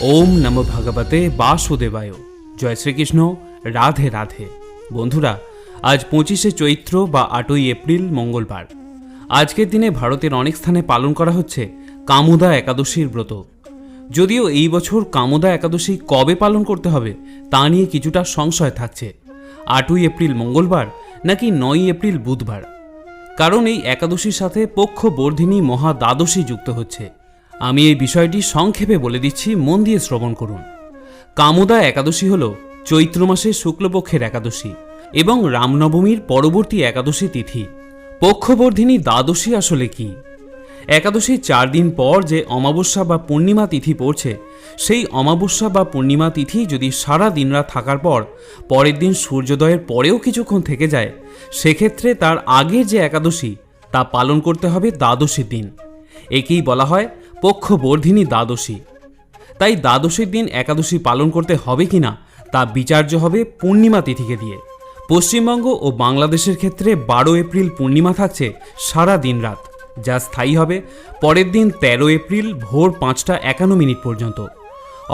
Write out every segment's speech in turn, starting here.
ওম নম ভগবতে বাসুদেবায়। জয় শ্রীকৃষ্ণ। রাধে রাধে। বন্ধুরা, আজ পঁচিশে চৈত্র বা আটই এপ্রিল মঙ্গলবার। আজকের দিনে ভারতের অনেক স্থানে পালন করা হচ্ছে কামুদা একাদশীর ব্রত। যদিও এই বছর কামুদা একাদশী কবে পালন করতে হবে, তা নিয়ে কিছুটা সংশয় থাকছে। আটই এপ্রিল মঙ্গলবার নাকি নয় এপ্রিল বুধবার? কারণ এই একাদশীর সাথে পক্ষ বর্ধিনী মহা দ্বাদশী যুক্ত হচ্ছে। আমি এই বিষয়টি সংক্ষেপে বলে দিচ্ছি, মন দিয়ে শ্রবণ করুন। কামোদা একাদশী হল চৈত্র মাসের শুক্লপক্ষের একাদশী এবং রামনবমীর পরবর্তী একাদশী তিথি। পক্ষবর্ধিনী দ্বাদশী আসলে কি? একাদশীর চার দিন পর যে অমাবস্যা বা পূর্ণিমা তিথি পড়ছে, সেই অমাবস্যা বা পূর্ণিমা তিথি যদি সারা দিনরাত থাকার পর পরের দিন সূর্যোদয়ের পরেও কিছুক্ষণ থেকে যায়, সেক্ষেত্রে তার আগের যে একাদশী, তা পালন করতে হবে দ্বাদশীর দিন। একেই বলা হয় পক্ষবর্ধিনী দ্বাদশী। তাই দ্বাদশীর দিন একাদশী পালন করতে হবে কিনা তা বিচার্য হবে পূর্ণিমা তিথিকে দিয়ে। পশ্চিমবঙ্গ ও বাংলাদেশের ক্ষেত্রে বারো এপ্রিল পূর্ণিমা থাকছে সারা দিন রাত যা স্থায়ী হবে পরের দিন তেরো এপ্রিল ভোর পাঁচটা একান্ন মিনিট পর্যন্ত।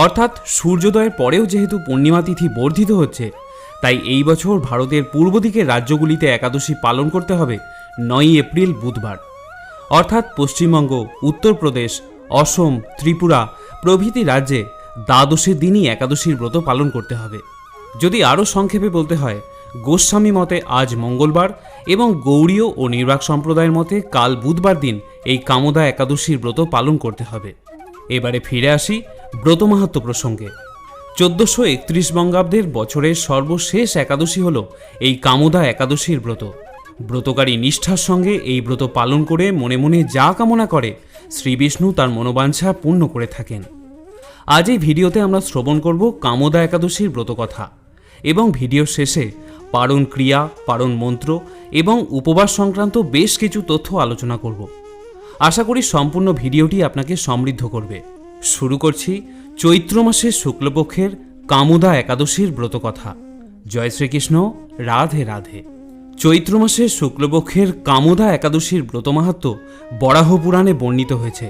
অর্থাৎ সূর্যোদয়ের পরেও যেহেতু পূর্ণিমা তিথি বর্ধিত হচ্ছে, তাই এই বছর ভারতের পূর্ব দিকের রাজ্যগুলিতে একাদশী পালন করতে হবে নয়ই এপ্রিল বুধবার। অর্থাৎ পশ্চিমবঙ্গ, উত্তরপ্রদেশ অসম, ত্রিপুরা প্রভৃতি রাজ্যে দ্বাদশীর দিনই একাদশীর ব্রত পালন করতে হবে। যদি আরও সংক্ষেপে বলতে হয়, গোস্বামী মতে আজ মঙ্গলবার এবং গৌড়ীয় ও নির্বাক সম্প্রদায়ের মতে কাল বুধবার দিন এই কামদা একাদশীর ব্রত পালন করতে হবে। এবারে ফিরে আসি ব্রত মাহাত্ম প্রসঙ্গে। চোদ্দশো একত্রিশ বঙ্গাব্দের বছরের সর্বশেষ একাদশী হল এই কামদা একাদশীর ব্রত। ব্রতকারী নিষ্ঠার সঙ্গে এই ব্রত পালন করে মনে মনে যা কামনা করে শ্রী বিষ্ণু তার মনোবাঞ্ছা পূর্ণ করে থাকেন। আজ এই ভিডিওতে আমরা শ্রবণ করব কামদা একাদশীর ব্রতকথা এবং ভিডিওর শেষে পারণ ক্রিয়া, পারণ মন্ত্র এবং উপবাস সংক্রান্ত বেশ কিছু তথ্য আলোচনা করব। আশা করি সম্পূর্ণ ভিডিওটি আপনাকে সমৃদ্ধ করবে। শুরু করছি চৈত্র মাসের শুক্লপক্ষের কামুদা একাদশীর ব্রতকথা। জয় শ্রীকৃষ্ণ, রাধে রাধে। চৈত্র মাসের শুক্লপক্ষের কামুদা একাদশীর ব্রতমাহাত্ম বরাহ পুরাণে বর্ণিত হয়েছে।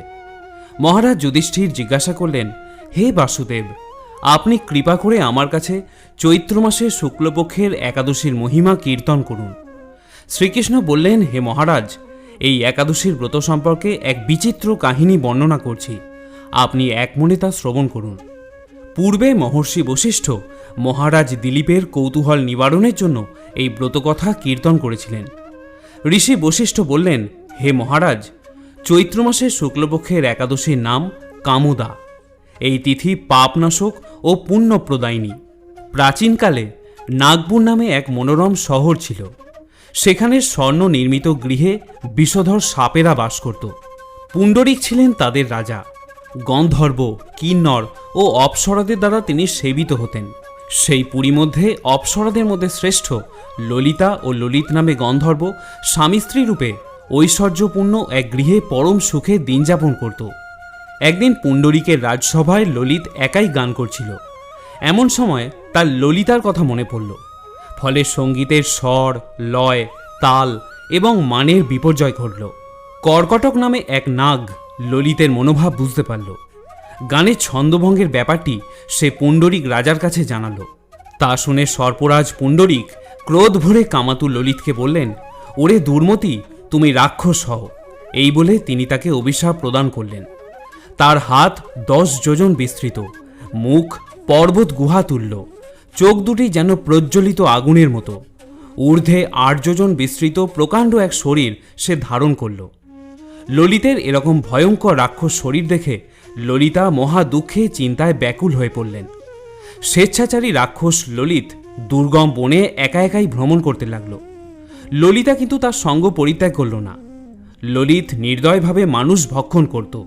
মহারাজ যুধিষ্ঠির জিজ্ঞাসা করলেন, হে বাসুদেব, আপনি কৃপা করে আমার কাছে চৈত্র মাসের শুক্লপক্ষের একাদশীর মহিমা কীর্তন করুন। শ্রীকৃষ্ণ বললেন, হে মহারাজ, এই একাদশীর ব্রত সম্পর্কে এক বিচিত্র কাহিনী বর্ণনা করছি। আপনি এক মনে তা শ্রবণ করুন। পূর্বে মহর্ষি বশিষ্ঠ মহারাজ দিলীপের কৌতূহল নিবারণের জন্য এই ব্রতকথা কীর্তন করেছিলেন। ঋষি বশিষ্ঠ বললেন, হে মহারাজ, চৈত্র মাসের শুক্লপক্ষের একাদশীর নাম কামুদা। এই তিথি পাপনাশক ও পুণ্যপ্রদায়িনী। প্রাচীনকালে নাগপুর নামে এক মনোরম শহর ছিল। সেখানে স্বর্ণ নির্মিত গৃহে বিষধর সাপেরা বাস করত। পুণ্ডরিক ছিলেন তাদের রাজা। গন্ধর্ব, কিন্নর ও অপ্সরাদের দ্বারা তিনি সেবিত হতেন। সেই পুরী মধ্যে অপ্সরাদের মধ্যে শ্রেষ্ঠ ললিতা ও ললিত নামে গন্ধর্ব স্বামী স্ত্রী রূপে ঐশ্বর্যপূর্ণ এক গৃহে পরম সুখে দিন যাপন করত। একদিন পুণ্ডরিকের রাজসভায় ললিত একাই গান করছিল। এমন সময় তার ললিতার কথা মনে পড়ল। ফলে সঙ্গীতের স্বর, লয়, তাল এবং মানের বিপর্যয় ঘটল। কর্কটক নামে এক নাগ ললিতের মনোভাব বুঝতে পারল। গানের ছন্দভঙ্গের ব্যাপারটি সে পুণ্ডরিক রাজার কাছে জানালো। তা শুনে সর্পরাজ পুণ্ডরিক ক্রোধ ভরে কামাতু ললিতকে বললেন, ওরে দুর্মতি, তুমি রাক্ষস হও। এই বলে তিনি তাকে অভিশাপ প্রদান করলেন। তার হাত দশ যোজন বিস্তৃত, মুখ পর্বত গুহা তুল্য, চোখ দুটি যেন প্রজ্বলিত আগুনের মতো। ঊর্ধ্বে আট যোজন বিস্তৃত প্রকাণ্ড এক শরীর সে ধারণ করল। ললিতের এরকম ভয়ঙ্কর রাক্ষস শরীর দেখে ললিতা মহা দুঃখে চিন্তায় ব্যাকুল হয়ে পড়লেন। স্বেচ্ছাচারী রাক্ষস ললিত দুর্গম বনে একা একাই ভ্রমণ করতে লাগল। ললিতা কিন্তু তার সঙ্গ পরিত্যাগ করল না। ললিত নির্দয়ভাবে মানুষ ভক্ষণ করত।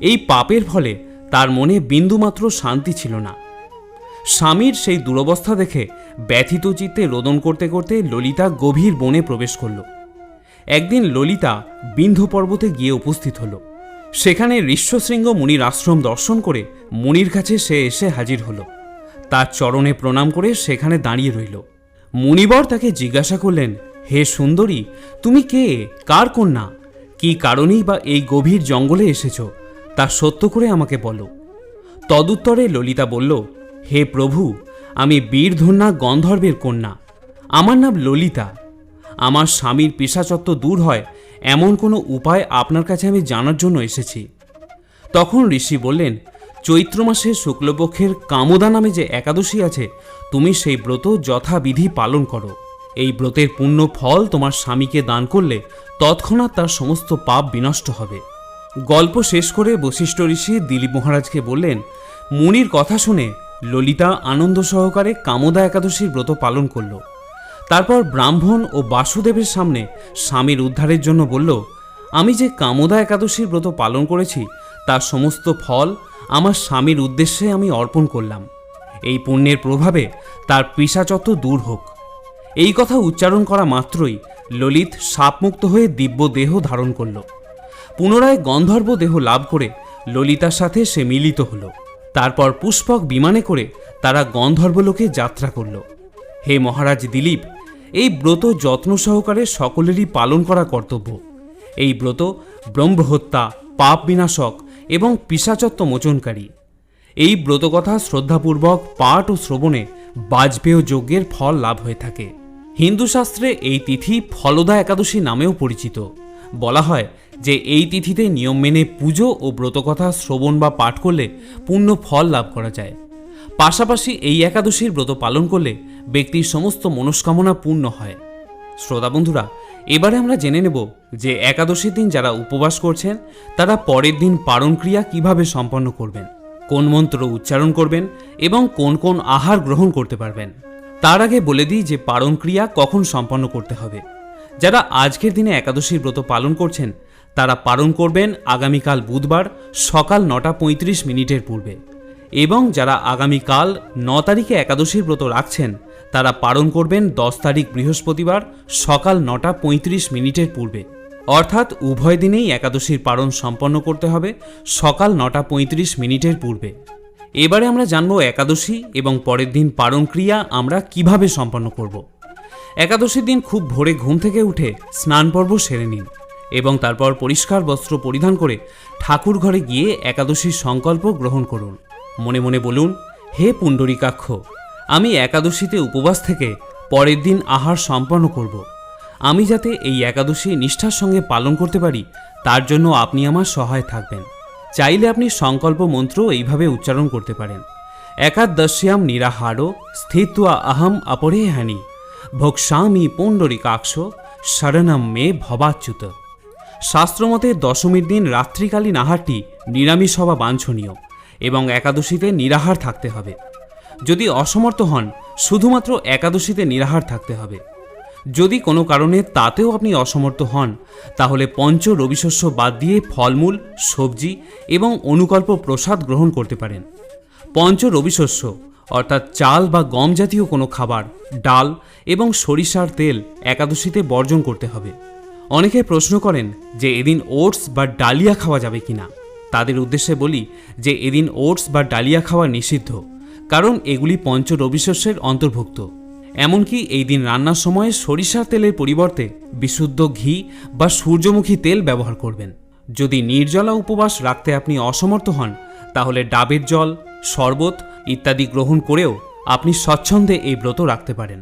এই পাপের ফলে তার মনে বিন্দুমাত্র শান্তি ছিল না। স্বামীর সেই দুরবস্থা দেখে ব্যথিত চিত্তে রোদন করতে করতে ললিতা গভীর বনে প্রবেশ করল। একদিন ললিতা বিন্ধ্য পর্বতে গিয়ে উপস্থিত হল। সেখানে ঋষ্যশৃঙ্গ মুনির আশ্রম দর্শন করে মুনির কাছে সে এসে হাজির হলো। তার চরণে প্রণাম করে সেখানে দাঁড়িয়ে রইল। মুনিবর তাকে জিজ্ঞাসা করলেন, হে সুন্দরী, তুমি কে? কার কন্যা? কি কারণেই বা এই গভীর জঙ্গলে এসেছ? তা সত্য করে আমাকে বলো। তদুত্তরে ললিতা বলল, হে প্রভু, আমি বীরধন্যা গন্ধর্বের কন্যা। আমার নাম ললিতা। আমার স্বামীর পেশাচত্ব দূর হয় এমন কোনো উপায় আপনার কাছে আমি জানার জন্য এসেছি। তখন ঋষি বললেন, চৈত্র মাসে শুক্লপক্ষের কামদা নামে যে একাদশী আছে, তুমি সেই ব্রত যথাবিধি পালন করো। এই ব্রতের পূর্ণ ফল তোমার স্বামীকে দান করলে তৎক্ষণাৎ তার সমস্ত পাপ বিনষ্ট হবে। গল্প শেষ করে বশিষ্ঠ ঋষি দিলীপ মহারাজকে বললেন, মুনির কথা শুনে ললিতা আনন্দ সহকারে কামদা একাদশীর ব্রত পালন করল। তারপর ব্রাহ্মণ ও বাসুদেবের সামনে স্বামীর উদ্ধারের জন্য বলল, আমি যে কামদা একাদশীর ব্রত পালন করেছি, তার সমস্ত ফল আমার স্বামীর উদ্দেশ্যে আমি অর্পণ করলাম। এই পুণ্যের প্রভাবে তার পিসাচত্ব দূর হোক এই কথা উচ্চারণ করা মাত্রই ললিত সাপমুক্ত হয়ে দিব্য দেহ ধারণ করল। পুনরায় গন্ধর্ব দেহ লাভ করে ললিতার সাথে সে মিলিত হল। তারপর পুষ্পক বিমানে করে তারা গন্ধর্বলোকে যাত্রা করল। হে মহারাজ দিলীপ এই ব্রত যত্ন সহকারে সকলেরই পালন করা কর্তব্য। এই ব্রত ব্রহ্মহত্যা, পাপ বিনাশক এবং পিসাচত্ব মোচনকারী। এই ব্রতকথা শ্রদ্ধাপূর্বক পাঠ ও শ্রবণে বাজপেয় যজ্ঞের ফল লাভ হয়ে থাকে। হিন্দু শাস্ত্রে এই তিথি ফলদা একাদশী নামেও পরিচিত। বলা হয় যে এই তিথিতে নিয়ম মেনে পুজো ও ব্রতকথা শ্রবণ বা পাঠ করলে পূর্ণ ফল লাভ করা যায়। পাশাপাশি এই একাদশীর ব্রত পালন করলে ব্যক্তির সমস্ত মনস্কামনা পূর্ণ হয়। শ্রোতা বন্ধুরা, এবারে আমরা জেনে নেব যে একাদশীর দিন যারা উপবাস করছেন, তারা পরের দিন পারণ ক্রিয়া কীভাবে সম্পন্ন করবেন, কোন মন্ত্র উচ্চারণ করবেন এবং কোন কোন আহার গ্রহণ করতে পারবেন। তার আগে বলে দিই যে পারণ ক্রিয়া কখন সম্পন্ন করতে হবে। যারা আজকের দিনে একাদশীর ব্রত পালন করছেন, তারা পালন করবেন আগামীকাল বুধবার সকাল নটা পঁয়ত্রিশ মিনিটের পূর্বে। এবং যারা আগামীকাল ন তারিখে একাদশীর ব্রত রাখছেন, তারা পালন করবেন দশ তারিখ বৃহস্পতিবার সকাল নটা পঁয়ত্রিশ মিনিটের পূর্বে। অর্থাৎ উভয় দিনেই একাদশীর পালন সম্পন্ন করতে হবে সকাল নটা পঁয়ত্রিশ মিনিটের পূর্বে। এবারে আমরা জানব একাদশী এবং পরের দিন পালন ক্রিয়া আমরা কীভাবে সম্পন্ন করব। একাদশীর দিন খুব ভোরে ঘুম থেকে উঠে স্নান পর্ব সেরে নিন এবং তারপর পরিষ্কার বস্ত্র পরিধান করে ঠাকুর ঘরে গিয়ে একাদশীর সংকল্প গ্রহণ করুন। মনে মনে বলুন, হে পুণ্ডরীকাক্ষ, আমি একাদশীতে উপবাস থেকে পরের দিন আহার সম্পন্ন করব। আমি যাতে এই একাদশী নিষ্ঠার সঙ্গে পালন করতে পারি, তার জন্য আপনি আমার সহায় থাকবেন। চাইলে আপনি সংকল্প মন্ত্র এইভাবে উচ্চারণ করতে পারেন। একাদশ্যাম নিরাহারো স্থিত্বা আহম অপরে হানি ভোক্সামি পুণ্ডরিকাক্ষ শরণম মে ভবাচ্যুত। শাস্ত্রমতে দশমীর দিন রাত্রিকালীন আহারটি নিরামিষ হওয়া বাঞ্ছনীয়। এবং একাদশীতে নিরাহার থাকতে হবে। যদি অসমর্থ হন, শুধুমাত্র একাদশীতে নিরাহার থাকতে হবে। যদি কোনো কারণে তাতেও আপনি অসমর্থ হন, তাহলে পঞ্চ রবিশস্য বাদ দিয়ে ফলমূল, সবজি এবং অনুকল্প প্রসাদ গ্রহণ করতে পারেন। পঞ্চ রবিশস্য, অর্থাৎ চাল বা গম জাতীয় কোনো খাবার, ডাল এবং সরিষার তেল একাদশীতে বর্জন করতে হবে। অনেকে প্রশ্ন করেন যে এদিন ওটস বা ডালিয়া খাওয়া যাবে কিনা। তাদের উদ্দেশ্যে বলি যে এদিন ওটস বা ডালিয়া খাওয়া নিষিদ্ধ, কারণ এগুলি পঞ্চ রবিশস্যের অন্তর্ভুক্ত। এমনকি এই দিন রান্নার সময় সরিষার তেলের পরিবর্তে বিশুদ্ধ ঘি বা সূর্যমুখী তেল ব্যবহার করবেন। যদি নির্জলা উপবাস রাখতে আপনি অসমর্থ হন, তাহলে ডাবের জল, শরবত ইত্যাদি গ্রহণ করেও আপনি স্বচ্ছন্দে এই ব্রত রাখতে পারেন।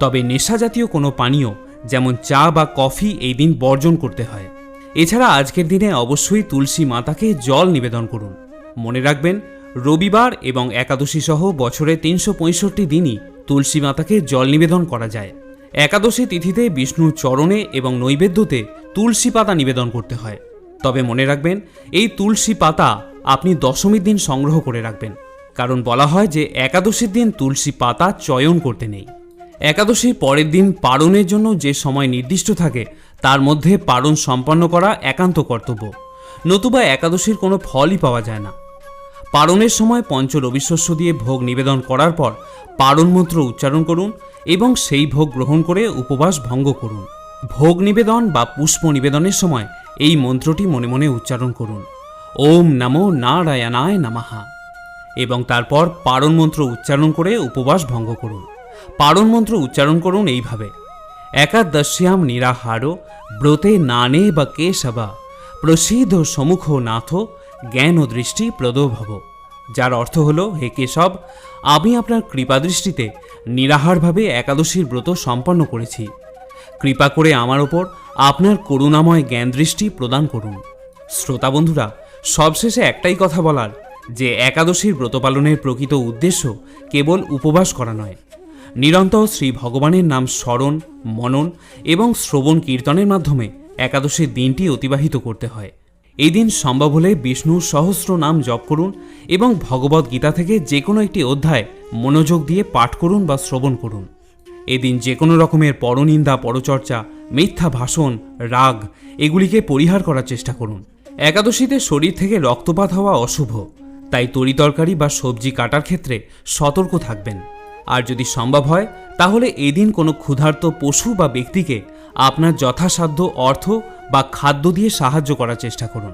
তবে নেশা জাতীয় কোনো পানীয়, যেমন চা বা কফি, এই দিন বর্জন করতে হয়। এছাড়া আজকের দিনে অবশ্যই তুলসী মাতাকে জল নিবেদন করুন। মনে রাখবেন, রবিবার এবং একাদশী সহ বছরে তিনশো পঁয়ষট্টি দিনই তুলসী মাতাকে জল নিবেদন করা যায়। একাদশী তিথিতে বিষ্ণুর চরণে এবং নৈবেদ্যতে তুলসী পাতা নিবেদন করতে হয়। তবে মনে রাখবেন, এই তুলসী পাতা আপনি দশমীর দিন সংগ্রহ করে রাখবেন। কারণ বলা হয় যে, একাদশীর দিন তুলসী পাতা চয়ন করতে নেই। একাদশীর পরের দিন পারণের জন্য যে সময় নির্দিষ্ট থাকে তার মধ্যে পারণ সম্পন্ন করা একান্ত কর্তব্য। নতুবা একাদশীর কোনো ফলই পাওয়া যায় না। পারণের সময় পঞ্চ রবিশস্য দিয়ে ভোগ নিবেদন করার পর পারণ মন্ত্র উচ্চারণ করুন এবং সেই ভোগ গ্রহণ করে উপবাস ভঙ্গ করুন। ভোগ নিবেদন বা পুষ্প নিবেদনের সময় এই মন্ত্রটি মনে মনে উচ্চারণ করুন। ওম নমো নারায়ণায় নামাহা এবং তারপর পারণ মন্ত্র উচ্চারণ করে উপবাস ভঙ্গ করুন। পারণ মন্ত্র উচ্চারণ করুন এইভাবে। একাদশ্যাম নিরাহারো ব্রতে নানে বা কেশবা প্রসিদ্ধ সমুখ নাথ জ্ঞান ও দৃষ্টি প্রদভব যার অর্থ হল, হে কেশব, আমি আপনার কৃপাদৃষ্টিতে নিরাহারভাবে একাদশীর ব্রত সম্পন্ন করেছি। কৃপা করে আমার ওপর আপনার করুণাময় জ্ঞান দৃষ্টি প্রদান করুন। শ্রোতা বন্ধুরা, সবশেষে একটাই কথা বলার, যে একাদশীর ব্রত পালনের প্রকৃত উদ্দেশ্য কেবল উপবাস করা নয়। নিরন্তর শ্রী ভগবানের নাম স্মরণ, মনন এবং শ্রবণ কীর্তনের মাধ্যমে একাদশীর দিনটি অতিবাহিত করতে হয়। এই দিন সম্ভব হলে বিষ্ণুর সহস্র নাম জপ করুন এবং ভগবদ গীতা থেকে যে কোনো একটি অধ্যায় মনোযোগ দিয়ে পাঠ করুন বা শ্রবণ করুন। এদিন যে কোনো রকমের পরনিন্দা, পরচর্চা, মিথ্যা ভাষণ, রাগ এগুলিকে পরিহার করার চেষ্টা করুন। একাদশীতে শরীর থেকে রক্তপাত হওয়া অশুভ, তাই তরিতরকারি বা সবজি কাটার ক্ষেত্রে সতর্ক থাকবেন। আর যদি সম্ভব হয়, তাহলে এদিন কোনো ক্ষুধার্ত পশু বা ব্যক্তিকে আপনার যথাসাধ্য অর্থ বা খাদ্য দিয়ে সাহায্য করার চেষ্টা করুন।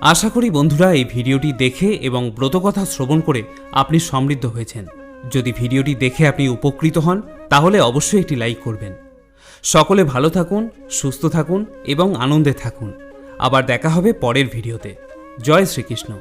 আশা করি বন্ধুরা, এই ভিডিওটি দেখে এবং ব্রতকথা শ্রবণ করে আপনি সমৃদ্ধ হয়েছেন। যদি ভিডিওটি দেখে আপনি উপকৃত হন, তাহলে অবশ্যই একটি লাইক করবেন। সকলে ভালো থাকুন, সুস্থ থাকুন এবং আনন্দে থাকুন। আবার দেখা হবে পরের ভিডিওতে। জয় শ্রীকৃষ্ণ।